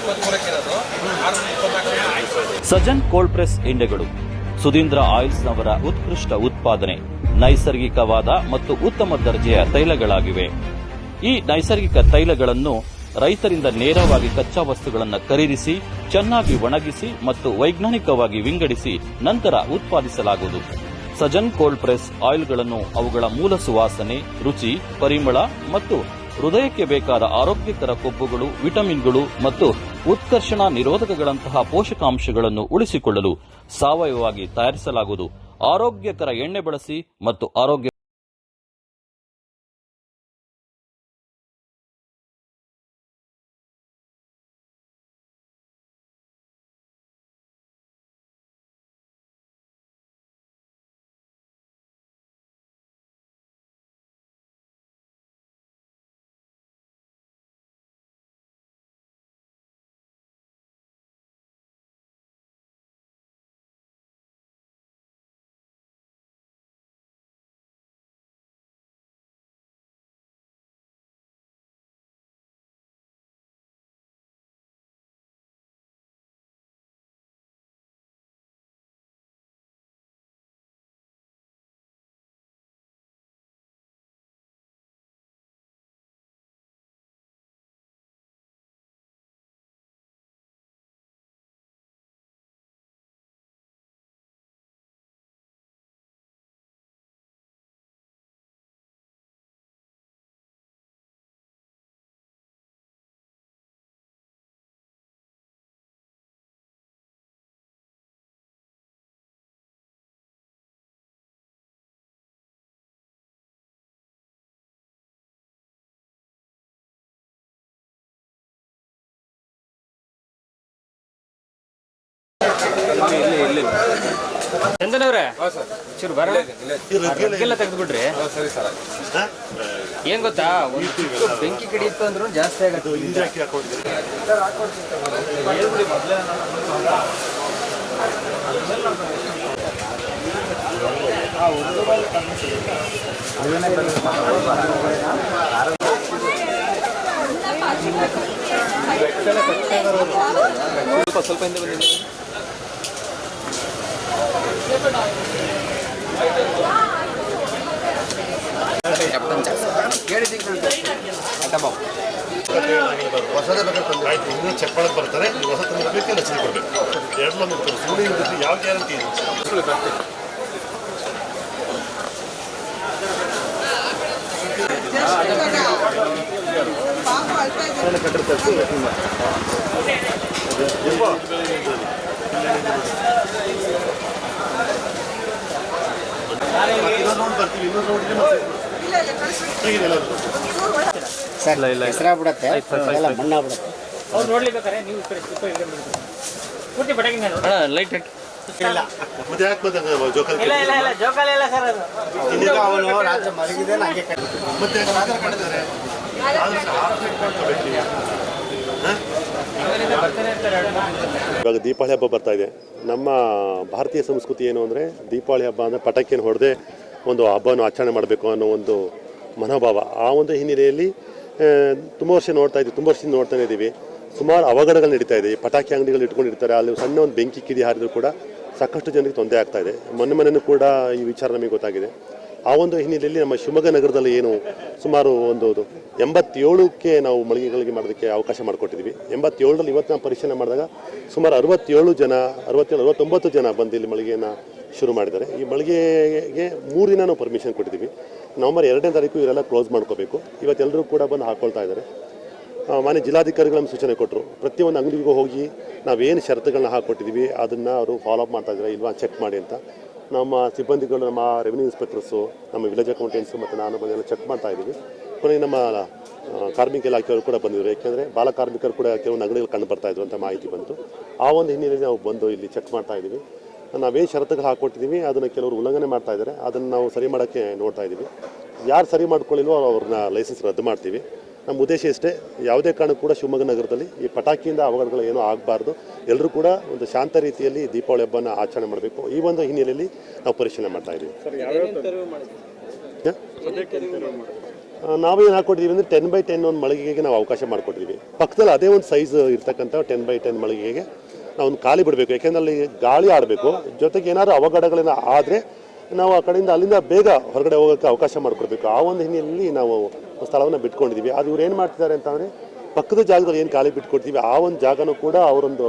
ಇಪ್ಪತ್ಮೂರಕ್ಕಿರೋದು ಆರು ಇಪ್ಪತ್ನಾಲ್ಕು ಸಜನ್ ಕೋಲ್ಡ್ ಪ್ರೆಸ್ ಎಣ್ಣೆಗಳು ಸುಧೀಂದ್ರ ಆಯಿಲ್ಸ್ನವರ ಉತ್ಕೃಷ್ಟ ಉತ್ಪಾದನೆ, ನೈಸರ್ಗಿಕವಾದ ಮತ್ತು ಉತ್ತಮ ದರ್ಜೆಯ ತೈಲಗಳಾಗಿವೆ. ಈ ನೈಸರ್ಗಿಕ ತೈಲಗಳನ್ನು ರೈತರಿಂದ ನೇರವಾಗಿ ಕಚ್ಚಾ ವಸ್ತುಗಳನ್ನು ಖರೀದಿಸಿ, ಚೆನ್ನಾಗಿ ಒಣಗಿಸಿ ಮತ್ತು ವೈಜ್ಞಾನಿಕವಾಗಿ ವಿಂಗಡಿಸಿ ನಂತರ ಉತ್ಪಾದಿಸಲಾಗುವುದು. ಸಜನ್ ಕೋಲ್ಡ್ ಪ್ರೆಸ್ ಆಯಿಲ್ಗಳನ್ನು ಅವುಗಳ ಮೂಲ ಸುವಾಸನೆ, ರುಚಿ, ಪರಿಮಳ ಮತ್ತು ಹೃದಯಕ್ಕೆ ಬೇಕಾದ ಆರೋಗ್ಯಕರ ಕೊಬ್ಬುಗಳು, ವಿಟಮಿನ್ಗಳು ಮತ್ತು ಉತ್ಕರ್ಷಣ ನಿರೋಧಕಗಳಂತಹ ಪೋಷಕಾಂಶಗಳನ್ನು ಉಳಿಸಿಕೊಳ್ಳಲು ಸಾವಯವವಾಗಿ ತಯಾರಿಸಲಾಗುವುದು. ಆರೋಗ್ಯಕರ ಎಣ್ಣೆ ಬಳಸಿ ಮತ್ತು ಆರೋಗ್ಯ ಚಂದನ್ ಅವ್ರೆ ಚೂರು ಬರ ರಗ್ಗೆಲ್ಲ ತೆಗೆದ್ಬಿಡ್ರಿ ಸರಿ ಸರ್ ಏನ್ ಗೊತ್ತಾ? ಒಂದು ಚಿಕ್ಕ ಬೆಂಕಿ ಕಡಿಯಿತ್ತು ಅಂದ್ರೂ ಜಾಸ್ತಿ ಆಗತ್ತೆ ಸ್ವಲ್ಪ ಸ್ವಲ್ಪ ಹಿಂದೆ ಇನ್ನೂ ಚೆಕ್ ಮಾಡಕ್ಕೆ ಬರ್ತಾರೆ ಹೊಸ ತಂದು ಬೇಕು ಕೊಡಬೇಕು ಯಾವ ಗ್ಯಾರಂಟಿ ಇದೆ ಬರ್ತೀವಿ ಇನ್ನೊಂದು ನೋಡಿದ್ರೆ ಹೆಸರಾಗ್ಬಿಡತ್ತೆ ಎಲ್ಲ? ಮಣ್ಣಾಗ್ಬಿಡತ್ತೆ ಅವ್ರು ನೋಡ್ಲಿಬೇಕಾರೆ ನೀವು ಈ ಕಡೆ ಸ್ವಲ್ಪ ಈ ಕಡೆ ಬಿಡಿ. ಪೂರ್ತಿ ಪಟಾಕಿ ನಾನು ಲೈಟ್ ಹಾಕಿ ಮತ್ತೆ ಯಾಕೆ ಬಂದಂಗ ಜೋಕಾಲಿ ಇಲ್ಲ ಇಲ್ಲ ಇಲ್ಲ ಜೋಕಾಲಿ ಇಲ್ಲ ಸರ್ ಅದು. ಅವನು ರಾತ್ರಿ ಮಲಗಿದೆ ನಂಗೆ ಮತ್ತೆ ಯಾಕೆ ಆಧಾರ್ ಕಾರ್ಡ್ ಇದ್ದಾರೆ ಆಧಾರ್ ಕಾರ್ಡ್ ಮಾಡ್ಕೋಬೇಕು ನೀವು. ಹಾ? ಆಮೇಲಿಂದ ಬರ್ತಾನೆ ಇರ್ತಾರೆ ಎರಡು ಮೂರು ದಿವಸ. ಇವಾಗ ದೀಪಾವಳಿ ಹಬ್ಬ ಬರ್ತಾ ಇದೆ. ನಮ್ಮ ಭಾರತೀಯ ಸಂಸ್ಕೃತಿ ಏನು ಅಂದ್ರೆ ದೀಪಾವಳಿ ಹಬ್ಬ ಅಂದ್ರೆ ಪಟಾಕಿಯನ್ನು ಹೊಡೆದೇ ಒಂದು ಹಬ್ಬವನ್ನು ಆಚರಣೆ ಮಾಡಬೇಕು ಅನ್ನೋ ಒಂದು ಮನೋಭಾವ ಆ ಒಂದು ಹಿನ್ನೆಲೆಯಲ್ಲಿ ತುಂಬ ವರ್ಷ ನೋಡ್ತಾ ಇದ್ದೀವಿ, ತುಂಬ ವರ್ಷದಿಂದ ನೋಡ್ತಾನೆ ಇದ್ದೀವಿ. ಸುಮಾರು ಅವಘಡಗಳು ನಡೀತಾ ಇದೆ. ಪಟಾಕಿ ಅಂಗಡಿಗಳು ಇಟ್ಕೊಂಡಿರ್ತಾರೆ. ಅಲ್ಲಿ ಸಣ್ಣ ಒಂದು ಬೆಂಕಿ ಕಿಡಿ ಹಾರಿದ್ರು ಕೂಡ ಸಾಕಷ್ಟು ಜನರಿಗೆ ತೊಂದರೆ ಆಗ್ತಾ ಇದೆ. ಮೊನ್ನೆ ಮನೆಯೂ ಕೂಡ ಈ ವಿಚಾರ ನಮಗೆ ಗೊತ್ತಾಗಿದೆ. ಆ ಒಂದು ಹಿನ್ನೆಲೆಯಲ್ಲಿ ನಮ್ಮ ಶಿವಮೊಗ್ಗ ನಗರದಲ್ಲಿ ಏನು ಸುಮಾರು ಒಂದು ಎಂಬತ್ತೇಳಕ್ಕೆ ನಾವು ಮಳಿಗೆಗಳಿಗೆ ಮಾಡೋದಕ್ಕೆ ಅವಕಾಶ ಮಾಡಿಕೊಟ್ಟಿದ್ವಿ ಎಂಬತ್ತೇಳರಲ್ಲಿ ಇವತ್ತು ನಾವು ಪರಿಶೀಲನೆ ಮಾಡಿದಾಗ ಸುಮಾರು ಅರವತ್ತೇಳು ಜನ, ಅರವತ್ತೇಳು, ಅರವತ್ತೊಂಬತ್ತು ಜನ ಬಂದು ಇಲ್ಲಿ ಮಳಿಗೆಯನ್ನು ಶುರು ಮಾಡಿದ್ದಾರೆ. ಈ ಮಳಿಗೆಗೆ ಮೂರು ದಿನ ನಾವು ಪರ್ಮಿಷನ್ ಕೊಟ್ಟಿದ್ದೀವಿ. ನವಂಬರ್ ಎರಡನೇ ತಾರೀಕು ಇವರೆಲ್ಲ ಕ್ಲೋಸ್ ಮಾಡ್ಕೋಬೇಕು. ಇವತ್ತೆಲ್ಲರೂ ಕೂಡ ಬಂದು ಹಾಕ್ಕೊಳ್ತಾ ಇದ್ದಾರೆ. ಮಾನ್ಯ ಜಿಲ್ಲಾಧಿಕಾರಿಗಳು ಸೂಚನೆ ಕೊಟ್ಟರು ಪ್ರತಿಯೊಂದು ಅಂಗಡಿಗೂ ಹೋಗಿ ನಾವೇನು ಷರತ್ತುಗಳನ್ನ ಹಾಕ್ಕೊಟ್ಟಿದ್ದೀವಿ ಅದನ್ನು ಅವರು ಫಾಲೋ ಅಪ್ ಮಾಡ್ತಾ ಇದ್ದಾರೆ, ಇಲ್ವಾ ಚೆಕ್ ಮಾಡಿ ಅಂತ. ನಮ್ಮ ಸಿಬ್ಬಂದಿಗಳು, ನಮ್ಮ ರೆವಿನ್ಯೂ ಇನ್ಸ್ಪೆಕ್ಟರ್ಸು ನಮ್ಮ ವಿಲೇಜ್ ಅಕೌಂಟೆಂಟ್ಸು ಮತ್ತು ನಾನು ಬಂದೆಲ್ಲ ಚೆಕ್ ಮಾಡ್ತಾ ಇದ್ದೀವಿ. ಕೊನೆಗೆ ನಮ್ಮ ಕಾರ್ಮಿಕ ಇಲಾಖೆಯವರು ಕೂಡ ಬಂದಿದ್ದರು. ಯಾಕೆಂದರೆ ಬಾಲ ಕಾರ್ಮಿಕರು ಕೂಡ ಕೆಲವೊಂದು ಅಂಗಡಿಗಳು ಕಂಡು ಬರ್ತಾ ಇದ್ರು ಅಂತ ಮಾಹಿತಿ ಬಂತು. ಆ ಒಂದು ಹಿನ್ನೆಲೆಯಲ್ಲಿ ನಾವು ಬಂದು ಇಲ್ಲಿ ಚೆಕ್ ಮಾಡ್ತಾ ಇದ್ದೀವಿ. ನಾವೇನು ಷರತ್ತುಗಳು ಹಾಕ್ಕೊಟ್ಟಿದ್ದೀವಿ ಅದನ್ನು ಕೆಲವರು ಉಲ್ಲಂಘನೆ ಮಾಡ್ತಾ ಇದ್ದಾರೆ ಅದನ್ನು ನಾವು ಸರಿ ಮಾಡೋಕ್ಕೆ ನೋಡ್ತಾ ಇದ್ದೀವಿ ಯಾರು ಸರಿ ಮಾಡ್ಕೊಳ್ಳಿಲ್ವೋ ಅವ್ರನ್ನ ಲೈಸೆನ್ಸ್ ರದ್ದು ಮಾಡ್ತೀವಿ. ನಮ್ಮ ಉದ್ದೇಶ ಇಷ್ಟೇ ಯಾವುದೇ ಕಾರಣಕ್ಕೂ ಕೂಡ ಶಿವಮೊಗ್ಗ ನಗರದಲ್ಲಿ ಈ ಪಟಾಕಿಯಿಂದ ಅವಘಡಗಳು ಏನೂ ಆಗಬಾರ್ದು. ಎಲ್ಲರೂ ಕೂಡ ಒಂದು ಶಾಂತ ರೀತಿಯಲ್ಲಿ ದೀಪಾವಳಿ ಹಬ್ಬನ ಆಚರಣೆ ಮಾಡಬೇಕು. ಈ ಒಂದು ಹಿನ್ನೆಲೆಯಲ್ಲಿ ನಾವು ಪರಿಶೀಲನೆ ಮಾಡ್ತಾ ಇದ್ದೀವಿ ನಾವು ಏನು ನಾವೇನು ಹಾಕ್ಕೊಟ್ಟಿದ್ದೀವಿ ಅಂದರೆ ಟೆನ್ ಬೈ ಟೆನ್ ಒಂದು ಮಳಿಗೆಗೆ ನಾವು ಅವಕಾಶ ಮಾಡಿಕೊಟ್ಟಿದ್ದೀವಿ ಪಕ್ಕದಲ್ಲಿ ಅದೇ ಒಂದು ಸೈಜ್ ಇರ್ತಕ್ಕಂಥ ಟೆನ್ ಬೈ ಟೆನ್ ಮಳಿಗೆಗೆ ನಾವು ಒಂದು ಖಾಲಿ ಬಿಡಬೇಕು ಯಾಕೆಂದ್ರೆ ಅಲ್ಲಿ ಗಾಳಿ ಆಡಬೇಕು. ಜೊತೆಗೆ ಏನಾದರೂ ಅವಘಡಗಳನ್ನ ಆದರೆ ನಾವು ಆ ಕಡೆಯಿಂದ ಅಲ್ಲಿಂದ ಬೇಗ ಹೊರಗಡೆ ಹೋಗೋಕ್ಕೆ ಅವಕಾಶ ಮಾಡಿಕೊಡ್ಬೇಕು. ಆ ಒಂದು ಹಿನ್ನೆಲೆಯಲ್ಲಿ ನಾವು ಸ್ಥಳವನ್ನು ಬಿಟ್ಕೊಂಡಿದ್ದೀವಿ. ಅದು ಇವ್ರು ಏನು ಮಾಡ್ತಿದ್ದಾರೆ ಅಂತಂದರೆ ಪಕ್ಕದ ಜಾಗದಲ್ಲಿ ಏನು ಖಾಲಿ ಬಿಟ್ಕೊಡ್ತೀವಿ, ಆ ಒಂದು ಜಾಗನೂ ಕೂಡ ಅವರೊಂದು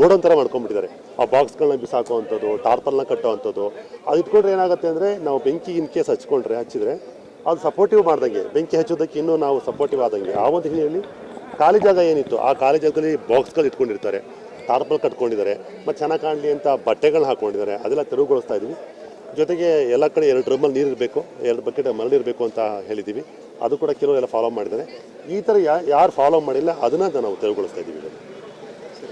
ಗೋಡನ್ ಥರ ಮಾಡ್ಕೊಂಡ್ಬಿಟ್ಟಿದ್ದಾರೆ. ಆ ಬಾಕ್ಸ್ಗಳನ್ನ ಬಿಸಾಕುವಂಥದ್ದು, ಟಾರ್ಪಲ್ನ ಕಟ್ಟುವಂಥದ್ದು. ಅದು ಇಟ್ಕೊಂಡ್ರೆ ಏನಾಗುತ್ತೆ ಅಂದರೆ ನಾವು ಬೆಂಕಿ ಇನ್ ಕೇಸ್ ಹಚ್ಕೊಂಡ್ರೆ, ಹಚ್ಚಿದ್ರೆ ಅದು ಸಪೋರ್ಟಿವ್ ಮಾಡ್ದಂಗೆ, ಬೆಂಕಿ ಹಚ್ಚೋದಕ್ಕೆ ಇನ್ನೂ ನಾವು ಸಪೋರ್ಟಿವ್ ಆದಂಗೆ. ಆ ಒಂದು ಹಿನ್ನೆಲೆಯಲ್ಲಿ ಖಾಲಿ ಜಾಗ ಏನಿತ್ತು, ಆ ಖಾಲಿ ಜಾಗದಲ್ಲಿ ಬಾಕ್ಸ್ಗಳು ಇಟ್ಕೊಂಡಿರ್ತಾರೆ. ಟಾರ್ಪಲ್ ಕಟ್ಕೊಂಡಿದ್ದಾರೆ, ಮತ್ತು ಚೆನ್ನಾಗಿ ಕಾಣಲಿ ಅಂತ ಬಟ್ಟೆಗಳನ್ನ ಹಾಕ್ಕೊಂಡಿದ್ದಾರೆ ಅದೆಲ್ಲ ತೆರವುಗೊಳಿಸ್ತಾ ಇದ್ದೀವಿ ಜೊತೆಗೆ ಎಲ್ಲ ಕಡೆ ಎರಡು ಡ್ರಮ್ಮಲ್ಲಿ ನೀರು ಇರಬೇಕು ಎರಡು ಬಕೆಟ್ ಮರಳಿರಬೇಕು ಅಂತ ಹೇಳಿದ್ದೀವಿ ಅದು ಕೂಡ ಕೆಲವು ಎಲ್ಲ ಫಾಲೋ ಮಾಡಿದ್ದಾರೆ. ಈ ಥರ ಯಾರು ಫಾಲೋ ಮಾಡಿಲ್ಲ, ಅದನ್ನು ನಾವು ತೆರವುಗೊಳಿಸ್ತಾ ಇದ್ದೀವಿ